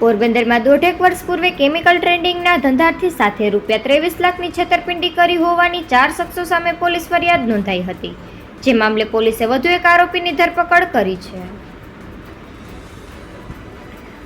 પોરબંદરમાં દોઢેક વર્ષ પૂર્વે કેમિકલ ટ્રેડિંગના ધંધાર્થી સાથે રૂપિયા ત્રેવીસ લાખની છેતરપિંડી કરી હોવાની ચાર શખ્સો સામે પોલીસ ફરિયાદ નોંધાઈ હતી. જે મામલે પોલીસે વધુ એક આરોપીની ધરપકડ કરી છે.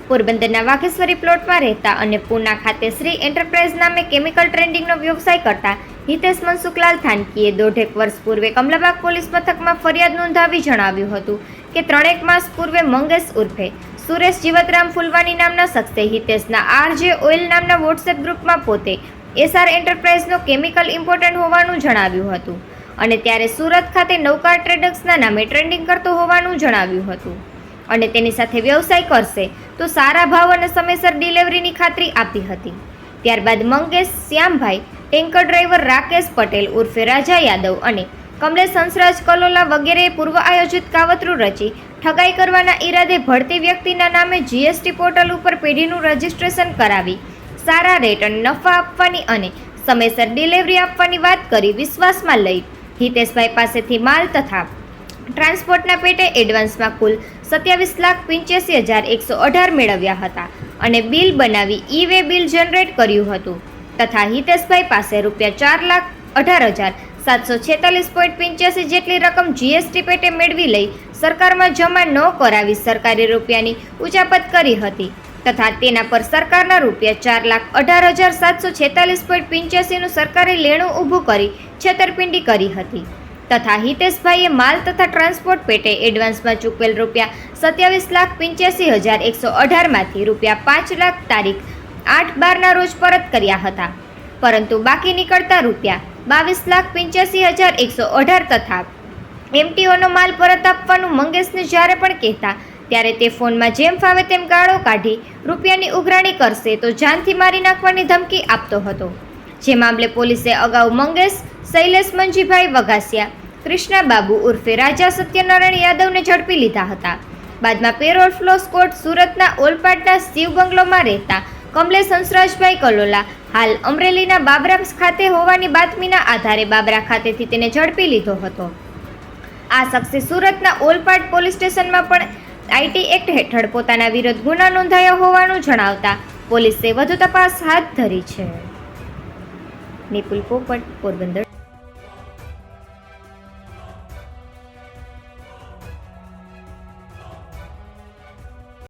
પોરબંદરના વાઘેશ્વરી પ્લોટમાં રહેતા અને પૂના ખાતે શ્રી એન્ટરપ્રાઇઝ નામે કેમિકલ ટ્રેડિંગનો વ્યવસાય કરતા હિતેશ મનસુખલાલ થાનકીએ દોઢેક વર્ષ પૂર્વે કમલાબાગ પોલીસ મથકમાં ફરિયાદ નોંધાવી જણાવ્યું હતું કે ત્રણેક માસ પૂર્વે મંગેશ ઉર્ફે સુરેશ જીવતરામ ફુલવાની નામના શખ્સે હિતેશના આરજે ઓઇલ નામના વોટ્સએપ ગ્રુપમાં પોતે એસઆર એન્ટરપ્રાઇઝનો કેમિકલ ઇમ્પોર્ટન્ટ હોવાનું જણાવ્યું હતું અને ત્યારે સુરત ખાતે નૌકાર ટ્રેડર્સના નામે ટ્રેન્ડિંગ કરતો હોવાનું જણાવ્યું હતું. અને તેની સાથે વ્યવસાય કરશે તો સારા ભાવ અને સમયસર ડિલિવરીની ખાતરી આપી હતી. ત્યારબાદ મંગેશ શ્યામભાઈ, ટેન્કર ડ્રાઈવર રાકેશ પટેલ ઉર્ફે રાજા યાદવ અને કમલેશ હંસરાજ કલોલા વગેરેએ પૂર્વ આયોજિત કાવતરું રચી, ઠગાઈ કરવાના ઈરાદે ભળતી વ્યક્તિના નામે જીએસટી પોર્ટલ ઉપર પેઢીનું રજિસ્ટ્રેશન કરાવી, સારા રેટ અને નફા આપવાની અને સમયસર ડિલિવરી આપવાની વાત કરી વિશ્વાસમાં લઈ, હિતેશભાઈ પાસેથી માલ તથા ટ્રાન્સપોર્ટના પેટે એડવાન્સમાં કુલ સત્યાવીસ લાખ પંચ્યાસી હજાર એકસો અઢાર મેળવ્યા હતા અને બિલ બનાવી ઈ વે બિલ જનરેટ કર્યું હતું. તથા હિતેશભાઈ પાસે રૂપિયા ચાર લાખ અઢાર હજાર સાતસો છેતાલીસ પોઈન્ટ પંચ્યાસી જેટલી રકમ જીએસટી પેટે મેળવી લઈ સરકારમાં જમા ન કરાવી સરકારી રૂપિયાની ઉચાપત કરી હતી. તથા તેના પર સરકારના રૂપિયા ચાર લાખ અઢાર હજાર સાતસો છેતાલીસ પોઈન્ટ પંચ્યાસીનું સરકારી લેણું ઊભું કરી છેતરપિંડી કરી હતી. તથા હિતેશભાઈએ માલ તથા ટ્રાન્સપોર્ટ પેટે એડવાન્સમાં ચૂકવેલ રૂપિયા સત્યાવીસ લાખ પંચ્યાસી હજાર એકસો અઢારમાંથી રૂપિયા પાંચ લાખ તારીખ આઠ બારના રોજ પરત કર્યા હતા. પરંતુ બાકી નીકળતા રૂપિયા બાવીસ લાખ પંચ્યાસી હજાર એકસો અઢાર તથા એમટીઓનો માલ પરત આપવાનું મંગેશને જ્યારે પણ કહેતા, ત્યારે તે ફોનમાં જેમ ફાવે તેમ ગાળો કાઢી રૂપિયાની ઉઘરાણી કરશે તો જાનથી મારી નાખવાની ધમકી આપતો હતો. જે મામલે પોલીસે અગાઉ મંગેશ, શૈલેષ મંજીભાઈ વઘાસિયા કૃષ્ણાબાબુ ઉર્ફે રાજા સત્યનારાયણ યાદવને ઝડપી લીધા હતા. બાદમાં પેરોલ ફ્લો સ્કોટ સુરતના ઓલપાડના શિવ બંગલોમાં રહેતા કમલેશ હંસરાજભાઈ કલોલા. હાલ અમરેલીના બાબરા ખાતે હોવાની બાતમીના આધારે બાબરા ખાતેથી તેને ઝડપી લીધો હતો. આ શખ્સે સુરતના ઓલપાડ પોલીસ સ્ટેશનમાં પણ આઈટી એક્ટ હેઠળ પોતાના વિરુદ્ધ ગુના નોંધાયો હોવાનું જણાવતા પોલીસે વધુ તપાસ હાથ ધરી છે. નિપુલ પોપટ, પોરબંદર.